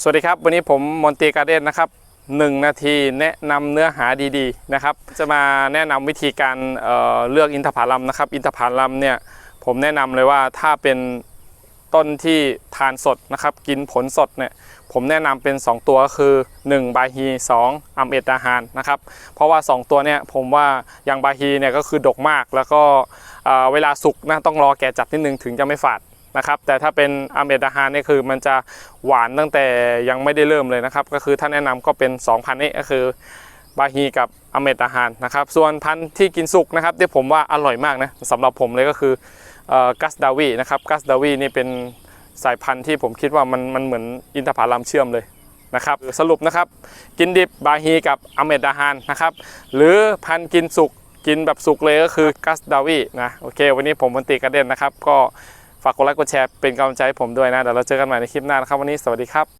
สวัสดีครับ วันนี้ผมมอนตีการ์เด้นนะครับหนึ่งนาทีแนะนำเนื้อหาดีๆนะครับจะมาแนะนำวิธีการเเลือกอินทผลัมนะครับ อินทผลัมเนี่ยผมแนะนำเลยว่าถ้าเป็นต้นที่ทานสดนะครับ กินผลสดเนี่ยผมแนะนำเป็น 2 ตัวก็คือ1บาฮี2อัมเอตอาหารนะครับ เพราะว่า 2 ตัวเนี่ยผมว่าอย่างบาฮีเนี่ยก็คือดกมาก แล้วก็เอ่อเวลาสุกนะต้องรอแก่จัดนิดนึงถึงจะไม่ฝาด นะครับ แต่ถ้าเป็นอัมเอตอาหารนี่คือมันจะหวานตั้งแต่ยังไม่ได้เริ่มเลยนะครับ ก็คือถ้าแนะนำก็เป็น2พันนี้ก็คือบาฮีกับอเมตอาหารนะครับ ส่วนพันธุ์ที่กินสุกนะครับที่ผมว่าอร่อยมากนะสำหรับผมเลยก็คือกัสดาวีนะครับกัสดาวีนี่เป็นสายพันธุ์ที่ผมคิดว่ามันมันเหมือนอินทผลัมเชื่อมเลยนะครับสรุปนะครับกินดิบบาฮีกับอเมตอาหารนะครับหรือพันธุ์กินสุกกินแบบสุกเลยก็คือกัสดาวีนะโอเค วันนี้ผมมนตรีกระเด็นนะครับก็ ฝากกดไลค์กดแชร์เป็นกำลังใจให้ผมด้วยนะเดี๋ยวเราเจอกันใหม่ในคลิปหน้านะครับวันนี้สวัสดีครับ